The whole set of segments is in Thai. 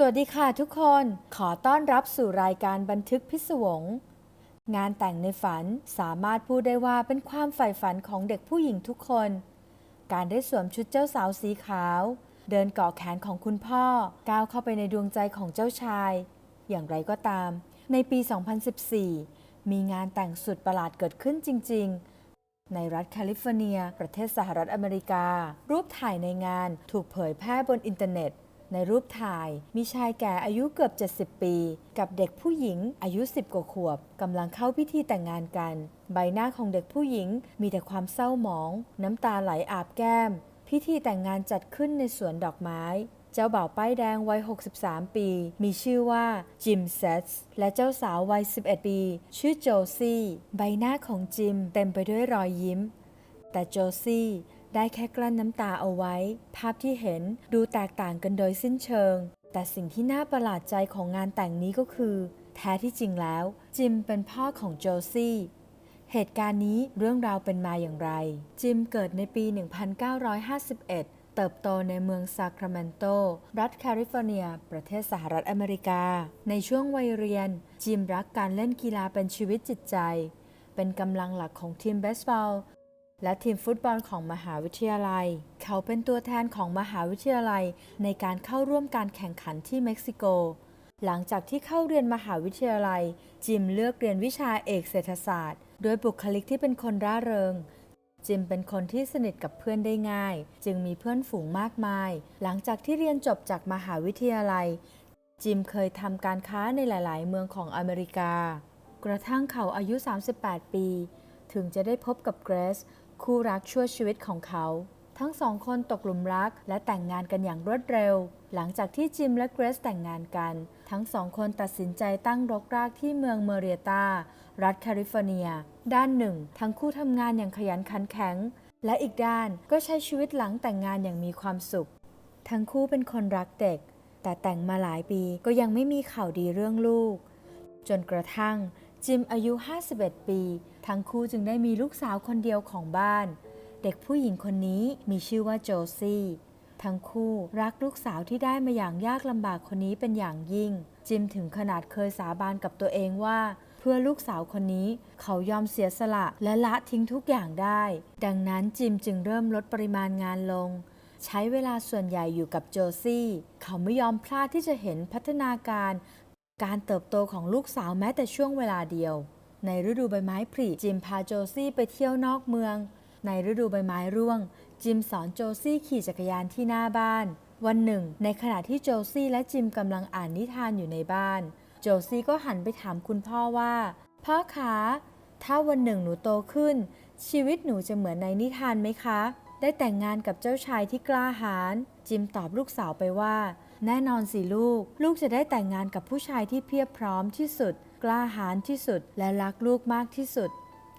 สวัสดีค่ะทุกคนขอต้อนรับสู่รายการบันทึกพิศวง งานแต่งในฝันสามารถพูดได้ว่าเป็นความใฝ่ฝันของเด็กผู้หญิงทุกคน การได้สวมชุดเจ้าสาวสีขาว เดินเกาะแขนของคุณพ่อ ก้าวเข้าไปในดวงใจของเจ้าชาย อย่างไรก็ตาม ในปี 2014 มีงานแต่งสุดประหลาดเกิดขึ้นจริง ๆ ในรัฐแคลิฟอร์เนีย ประเทศสหรัฐอเมริกา รูปถ่ายในงานถูกเผยแพร่บนอินเทอร์เน็ต ในรูปถ่าย มีชายแก่อายุเกือบ 70 ปี กับเด็กผู้หญิงอายุ 10 กว่าขวบกำลังเข้าพิธีแต่งงานกัน ใบหน้าของเด็กผู้หญิงมีแต่ความเศร้าหมอง น้ำตาไหลอาบแก้ม พิธีแต่งงานจัดขึ้นในสวนดอกไม้ เจ้าบ่าวป้ายแดงวัย 63 ปี มีชื่อว่าจิมเซตส์และเจ้าสาววัย 11 ปี ชื่อโจซี่ ใบหน้าของจิมเต็มไปด้วยรอยยิ้ม แต่โจซี่ ได้แค่กลั้นน้ำตาเอาไว้ ภาพที่เห็นดูแตกต่างกันโดยสิ้นเชิง แต่สิ่งที่น่าประหลาดใจของงานแต่งนี้ก็คือ แท้ที่จริงแล้ว จิมเป็นพ่อของโจซี่ เหตุการณ์นี้เรื่องราวเป็นมาอย่างไร จิมเกิดในปี 1951เติบโตในเมืองซาคราเมนโต รัฐแคลิฟอร์เนีย ประเทศสหรัฐอเมริกา ในช่วงวัยเรียน จิมรักการเล่นกีฬาเป็นชีวิตจิตใจ เป็นกำลังหลักของทีมเบสบอล และทีมฟุตบอลของมหาวิทยาลัย เขาเป็นตัวแทนของมหาวิทยาลัยในการเข้าร่วมการแข่งขันที่เม็กซิโก หลังจากที่เข้าเรียนมหาวิทยาลัย จิมเลือกเรียนวิชาเอกเศรษฐศาสตร์โดยบุคลิกที่เป็นคนร่าเริง จิมเป็นคนที่สนิทกับเพื่อนได้ง่าย จึงมีเพื่อนฝูงมากมาย หลังจากที่เรียนจบจากมหาวิทยาลัย จิมเคยทำการค้าในหลาย ๆ เมืองของอเมริกา กระทั่งเขาอายุ 38 ปี ถึงจะได้พบกับเกรซ คู่รักชั่วชีวิตของเขา ทั้งสองคนตกหลุมรักและแต่งงานกันอย่างรวดเร็ว หลังจากที่จิมและเกรซแต่งงานกัน ทั้งสองคนตัดสินใจตั้งรกรากที่เมืองเมเรียตา รัฐแคลิฟอร์เนีย ด้านหนึ่ง ทั้งคู่ทำงานอย่างขยันขันแข็ง และอีกด้านก็ใช้ชีวิตหลังแต่งงานอย่างมีความสุข ทั้งคู่เป็นคนรักเด็ก แต่แต่งมาหลายปีก็ยังไม่มีข่าวดีเรื่องลูก จนกระทั่ง จิมอายุ 51 ปี ทั้งคู่จึงได้มีลูกสาวคนเดียวของบ้าน เด็กผู้หญิงคนนี้มีชื่อว่าโจซี่ทั้งคู่รักลูกสาวที่ได้มาอย่างยากลำบากคนนี้เป็นอย่างยิ่ง จิมถึงขนาดเคยสาบานกับตัวเองว่า เพื่อลูกสาวคนนี้เขายอมเสียสละและละทิ้งทุกอย่างได้ ดังนั้นจิมจึงเริ่มลดปริมาณงานลง ใช้เวลาส่วนใหญ่อยู่กับโจซี่ เขาไม่ยอมพลาดที่จะเห็นพัฒนาการ การเติบโตของลูกสาวแม้แต่ช่วงเวลาเดียว ในฤดูใบไม้ผลิจิมพาโจซี่ไปเที่ยวนอกเมือง ในฤดูใบไม้ร่วง จิมสอนโจซี่ขี่จักรยานที่หน้าบ้าน วันหนึ่ง ในขณะที่โจซี่และจิมกำลังอ่านนิทานอยู่ในบ้าน โจซี่ก็หันไปถามคุณพ่อว่า พ่อคะ ถ้าวันหนึ่งหนูโตขึ้น ชีวิตหนูจะเหมือนในนิทานไหมคะ ได้แต่งงานกับเจ้าชายที่กล้าหาญจิมตอบลูกสาวไปว่า แน่นอนสิลูก ลูกจะได้แต่งงานกับผู้ชายที่เพียบพร้อมที่สุด กล้าหาญที่สุด และรักลูกมากที่สุด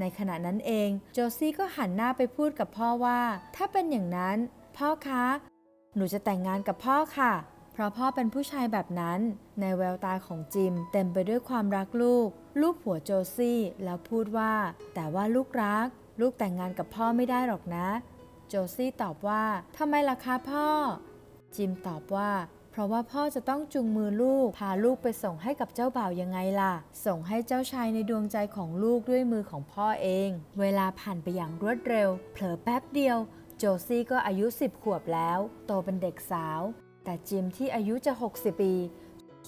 ในขณะนั้นเอง โจซี่ก็หันหน้าไปพูดกับพ่อว่า ถ้าเป็นอย่างนั้น พ่อคะ หนูจะแต่งงานกับพ่อค่ะ เพราะพ่อเป็นผู้ชายแบบนั้น ในแววตาของจิม เต็มไปด้วยความรักลูก ลูกหัวโจซี่แล้วพูดว่า แต่ว่าลูกรัก ลูกแต่งงานกับพ่อไม่ได้หรอกนะ โจซี่ตอบว่าทำไมล่ะคะพ่อจิมตอบว่า เพราะว่าพ่อจะต้องจูงมือลูก พาลูกไปส่งให้กับเจ้าบ่าวยังไงล่ะ ส่งให้เจ้าชายในดวงใจของลูกด้วยมือของพ่อเอง เวลาผ่านไปอย่างรวดเร็ว เผลอแป๊บเดียว โจซี่ก็อายุ 10 ขวบแล้ว โตเป็นเด็กสาว แต่จิมที่อายุจะ 60 ปี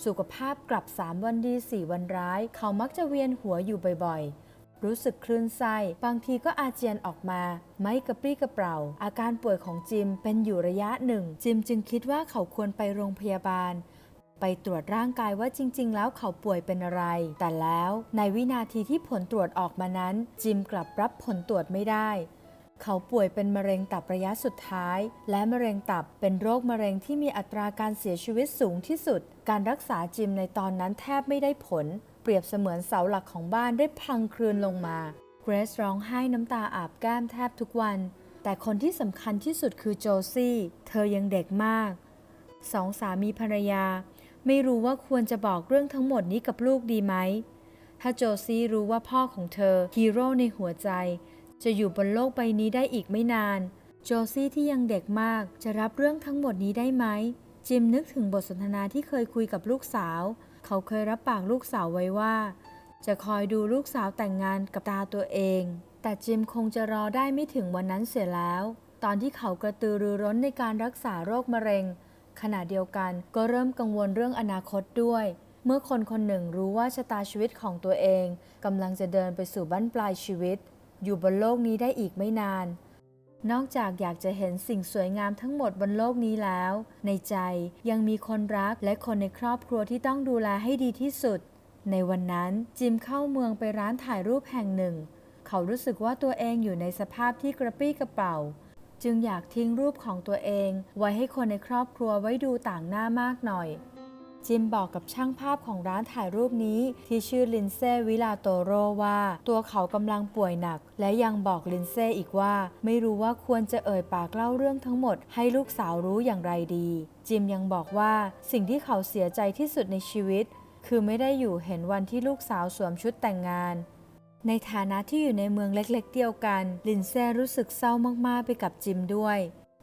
สุขภาพกลับ 3 วันดี 4 วันร้าย เขามักจะเวียนหัวอยู่บ่อยๆ รู้สึกคลื่นไส้บางทีก็อาเจียนออกมา ไม่กระปรี้กระเปร่า อาการป่วยของจิมเป็นอยู่ระยะหนึ่ง จิมจึงคิดว่าเขาควรไปโรงพยาบาล ไปตรวจร่างกายว่าจริง ๆ แล้วเขาป่วยเป็นอะไร แต่แล้วในวินาทีที่ผลตรวจออกมานั้น จิมกลับรับผลตรวจไม่ได้เขาป่วยเป็นมะเร็งตับระยะสุดท้าย และมะเร็งตับเป็นโรคมะเร็งที่มีอัตราการเสียชีวิตสูงที่สุด การรักษาจิมในตอนนั้นแทบไม่ได้ผล เปรียบเสมือนเสาหลักของบ้านได้พังคลืนลงมา เกรซร้องไห้น้ำตาอาบแก้มแทบทุกวัน แต่คนที่สำคัญที่สุดคือโจซี่ เธอยังเด็กมาก สองสามีภรรยา ไม่รู้ว่าควรจะบอกเรื่องทั้งหมดนี้กับลูกดีไหม ถ้าโจซี่รู้ว่าพ่อของเธอฮีโร่ในหัวใจ จะอยู่บนโลกใบนี้ได้อีกไม่นาน โจซี่ที่ยังเด็กมากจะรับเรื่องทั้งหมดนี้ได้ไหมจิมนึกถึงบทสนทนาที่เคยคุยกับลูกสาว เขาเคยรับปากลูกสาวไว้ว่า จะคอยดูลูกสาวแต่งงานกับตาตัวเอง แต่จิมคงจะรอได้ไม่ถึงวันนั้นเสียแล้ว ตอนที่เขากระตือรือร้นในการรักษาโรคมะเร็ง ขณะเดียวกันก็เริ่มกังวลเรื่องอนาคตด้วย เมื่อคนคนหนึ่งรู้ว่าชะตาชีวิตของตัวเองกำลังจะเดินไปสู่บั้นปลายชีวิต อยู่บนโลกนี้ได้อีกไม่นาน นอกจากอยากจะเห็นสิ่งสวยงามทั้งหมดบนโลกนี้แล้ว ในใจยังมีคนรักและคนในครอบครัวที่ต้องดูแลให้ดีที่สุด ในวันนั้นจิมเข้าเมืองไปร้านถ่ายรูปแห่งหนึ่ง เขารู้สึกว่าตัวเองอยู่ในสภาพที่กระปี้กระเป๋า จึงอยากทิ้งรูปของตัวเอง ไว้ให้คนในครอบครัวไว้ดูต่างหน้ามากหน่อย จิมบอกกับช่างภาพของร้านถ่ายรูปนี้ ที่ชื่อลินเซ่วิลาโตโรว่า ตัวเขากำลังป่วยหนัก และยังบอกลินเซ่อีกว่า ไม่รู้ว่าควรจะเอ่ยปากเล่าเรื่องทั้งหมด ให้ลูกสาวรู้อย่างไรดี จิมยังบอกว่าสิ่งที่เขาเสียใจที่สุดในชีวิต คือไม่ได้อยู่เห็นวันที่ลูกสาวสวมชุดแต่งงานในฐานะที่อยู่ในเมืองเล็กๆ เดียวกัน ลินเซ่รู้สึกเศร้ามากๆ ไปกับจิมด้วย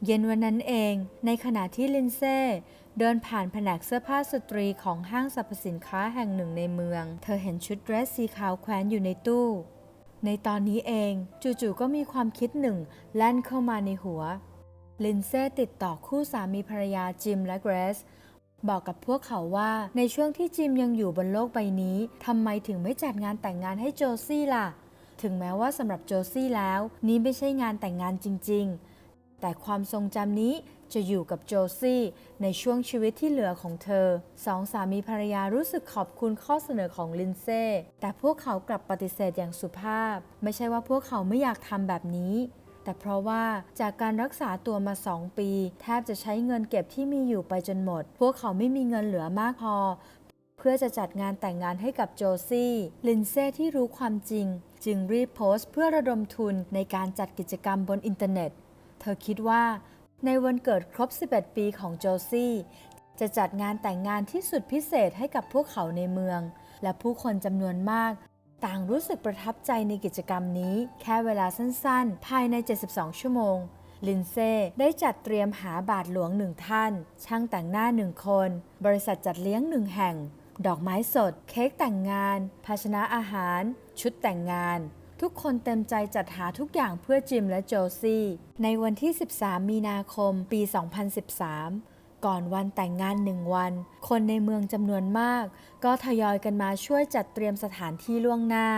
เย็นวันนั้นเอง ในขณะที่ลินเซ่ เดินผ่านแผนกเสื้อผ้าสตรีของห้างสรรพสินค้าแห่งหนึ่งในเมือง เธอเห็นชุดเดรสสีขาวแขวนอยู่ในตู้ ในตอนนี้เองจู่ๆก็มีความคิดหนึ่งแล่นเข้ามาในหัว ลินเซ่ติดต่อคู่สามีภรรยาจิมและเกรซบอกกับพวกเขาว่าในช่วงที่จิมยังอยู่บนโลกใบนี้ทำไมถึงไม่จัดงานแต่งงานให้โจซี่ล่ะ ถึงแม้ว่าสำหรับโจซี่แล้ว นี้ไม่ใช่งานแต่งงานจริง ๆ แต่ความทรงจำนี้ จะอยู่กับโจซี่ในช่วงชีวิตที่เหลือของเธอ สองสามีภรรยารู้สึกขอบคุณข้อเสนอของลินเซ่แต่พวกเขากลับปฏิเสธอย่างสุภาพ ไม่ใช่ว่าพวกเขาไม่อยากทำแบบนี้ แต่เพราะว่าจากการรักษาตัวมา 2 ปี แทบจะใช้เงินเก็บที่มีอยู่ไปจนหมด พวกเขาไม่มีเงินเหลือมากพอ เพื่อจะจัดงานแต่งงานให้กับโจซี่ลินเซ่ที่รู้ความจริง จึงรีบโพสต์เพื่อระดมทุนในการจัดกิจกรรมบนอินเทอร์เน็ต เธอคิดว่า ในวันเกิดครบ 11 ปีของโจซี่ จะจัดงานแต่งงานที่สุดพิเศษให้กับพวกเขาในเมือง และผู้คนจำนวนมาก ต่างรู้สึกประทับใจในกิจกรรมนี้ แค่เวลาสั้นๆ ภายใน 72 ชั่วโมง ลินเซ่ได้จัดเตรียมหาบาทหลวงหนึ่งท่าน ช่างแต่งหน้าหนึ่งคน บริษัทจัดเลี้ยงหนึ่งแห่ง ดอกไม้สด เค้กแต่งงาน ภาชนะอาหาร ชุดแต่งงาน ทุกคนเต็มใจจัดหาทุกอย่างเพื่อจิมและโจซี่ ในวันที่ 13 มีนาคมปี 2013 ก่อนวันแต่งงานหนึ่งวัน คนในเมืองจำนวนมาก ก็ทยอยกันมาช่วยจัดเตรียมสถานที่ล่วงหน้า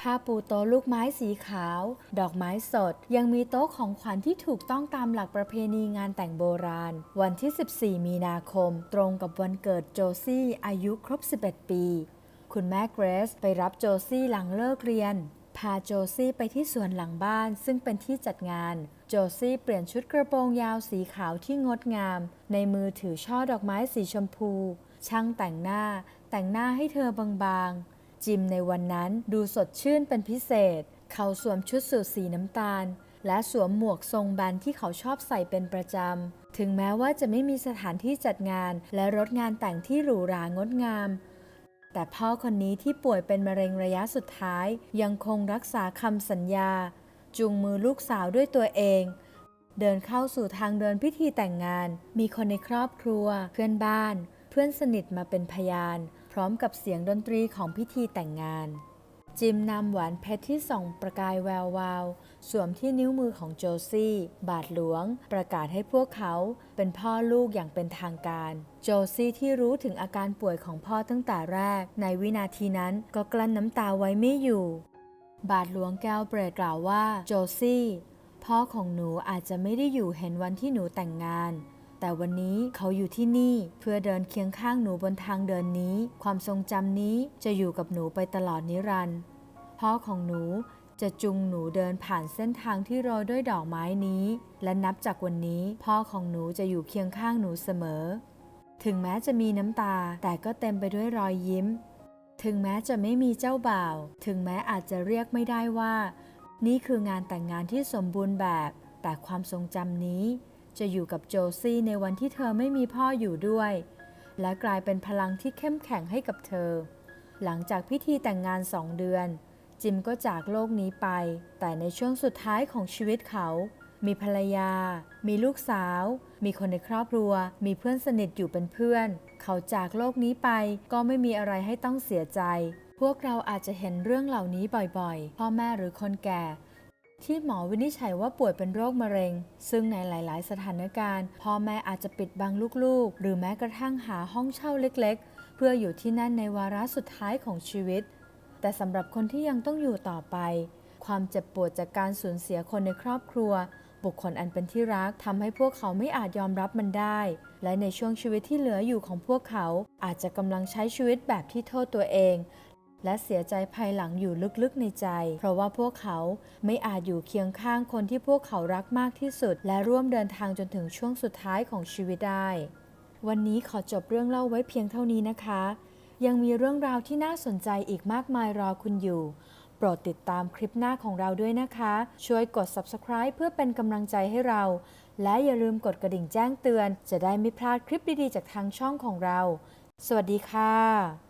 ผ้าปูโต๊ะลูกไม้สีขาว ดอกไม้สด ยังมีโต๊ะของขวัญที่ถูกต้องตามหลักประเพณีงานแต่งโบราณ วันที่ 14 มีนาคม ตรงกับวันเกิดโจซี่อายุครบ 11 ปี คุณแม่เกรซไปรับโจซี่หลังเลิกเรียน พาโจซี่ไปที่สวนหลังบ้านซึ่งเป็นที่จัดงาน โจซี่เปลี่ยนชุดกระโปรงยาวสีขาวที่งดงาม ในมือถือช่อดอกไม้สีชมพู ช่างแต่งหน้า แต่งหน้าให้เธอบางๆ จิมในวันนั้นดูสดชื่นเป็นพิเศษ เขาสวมชุดสูทสีน้ำตาล และสวมหมวกทรงแบนที่เขาชอบใส่เป็นประจำ ถึงแม้ว่าจะไม่มีสถานที่จัดงาน และรถงานแต่งที่หรูหรางดงาม แต่พ่อคนนี้ที่ป่วยเป็นมะเร็งระยะสุดท้าย ยังคงรักษาคำสัญญา จูงมือลูกสาวด้วยตัวเอง เดินเข้าสู่ทางเดินพิธีแต่งงาน มีคนในครอบครัว เพื่อนบ้าน เพื่อนสนิทมาเป็นพยาน พร้อมกับเสียงดนตรีของพิธีแต่งงาน จิมนำหวานเพชรที่ส่องประกายแวววาว สวมที่นิ้วมือของโจซี่ บาทหลวง ประกาศให้พวกเขาเป็นพ่อลูกอย่างเป็นทางการ โจซี่ที่รู้ถึงอาการป่วยของพ่อตั้งแต่แรก ในวินาทีนั้นก็กลั้นน้ำตาไว้ไม่อยู่ บาทหลวงแก้วเปรตกล่าวว่า โจซี่ พ่อของหนูอาจจะไม่ได้อยู่เห็นวันที่หนูแต่งงาน แต่วันนี้เขาอยู่ที่นี่เพื่อเดินเคียงข้างหนูบนทางเดินนี้ ความทรงจำนี้จะอยู่กับหนูไปตลอดนิรันดร์พ่อของหนูจะจูงหนูเดินผ่านเส้นทางที่โรยด้วยดอกไม้นี้ และนับจากวันนี้ พ่อของหนูจะอยู่เคียงข้างหนูเสมอ ถึงแม้จะมีน้ำตาแต่ก็เต็มไปด้วยรอยยิ้ม ถึงแม้จะไม่มีเจ้าบ่าว ถึงแม้อาจจะเรียกไม่ได้ว่า นี่คืองานแต่งงานที่สมบูรณ์แบบ แต่ความทรงจำนี้ จะอยู่กับโจซี่ในวันที่เธอไม่มีพ่ออยู่ด้วย และกลายเป็นพลังที่เข้มแข็งให้กับเธอ หลังจากพิธีแต่งงานสองเดือน จิมก็จากโลกนี้ไป แต่ในช่วงสุดท้ายของชีวิตเขา มีภรรยา มีลูกสาว มีคนในครอบครัว มีเพื่อนสนิทอยู่เป็นเพื่อน เขาจากโลกนี้ไปก็ไม่มีอะไรให้ต้องเสียใจ พวกเราอาจจะเห็นเรื่องเหล่านี้บ่อยๆ พ่อแม่หรือคนแก่ ที่หมอวินิจฉัยว่าป่วยเป็นโรคมะเร็ง ซึ่งในหลาย ๆ สถานการณ์พ่อแม่อาจจะปิดบังลูก ๆ หรือแม้กระทั่งหาห้องเช่าเล็ก ๆ เพื่ออยู่ที่นั่นในวาระสุดท้ายของชีวิต แต่สำหรับคนที่ยังต้องอยู่ต่อไป ความเจ็บปวดจากการสูญเสียคนในครอบครัว บุคคลอันเป็นที่รักทำให้พวกเขาไม่อาจยอมรับมันได้ และในช่วงชีวิตที่เหลืออยู่ของพวกเขา อาจจะกำลังใช้ชีวิตแบบที่โทษตัวเอง และเสียใจภายหลังอยู่ลึกๆในใจ เพราะว่าพวกเขาไม่อาจอยู่เคียงข้างคนที่พวกเขารักมากที่สุด และร่วมเดินทางจนถึงช่วงสุดท้ายของชีวิตได้ วันนี้ขอจบเรื่องเล่าไว้เพียงเท่านี้นะคะ ยังมีเรื่องราวที่น่าสนใจอีกมากมายรอคุณอยู่โปรดติดตามคลิปหน้าของเราด้วยนะคะ ช่วยกด subscribe เพื่อเป็นกำลังใจให้เรา และอย่าลืมกดกระดิ่งแจ้งเตือน จะได้ไม่พลาดคลิปดีๆ จากทางช่องของเรา สวัสดีค่ะ